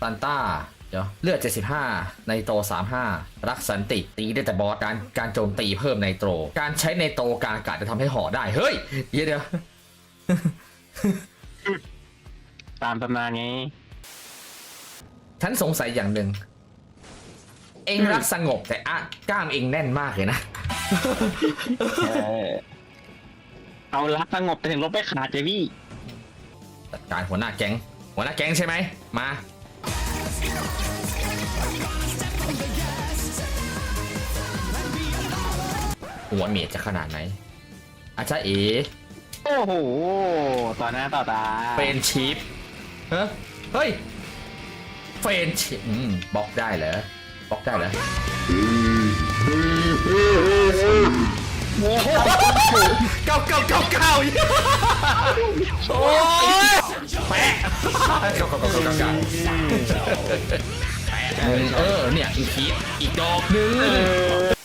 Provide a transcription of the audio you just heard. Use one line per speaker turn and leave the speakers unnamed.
ซันต้า เดี๋ยว เลือด 75ในโต 35 รักสันติ ตีได้แต่บอส การการโจมตีเพิ่มในโตร การใช้ในโตกลางอากาศจะทำให้ห่อได้ เฮ้ย เดี๋ยวเดี๋ยว
ตามตำนานไง
ฉันสงสัยอย่างหนึ่ง เองรักสงบแต่อะกล้ามเองแน่นมากเลยนะ
เออเอารักสงบแต่ถึงลบไปขาดเลยพี่
จัดการหัวหน้าแก๊ง หัวหน้าแก๊งใช่ไหม มา หัวเมียจะขนาดไหนอาจารย์เอ
โอ้โหต่อหน้าต่อตา
เฟรนชิปเฮ้ยเฮ้ยเฟรนชิปอืมบล็อกได้เหรอบล็อกได้เหรอเก้าเก้าเก้าเก้าโอ้ยแปะเก้าเก้าเก้าเก้า เออเนี่ยอีกทีอีกดอกหนึ่ง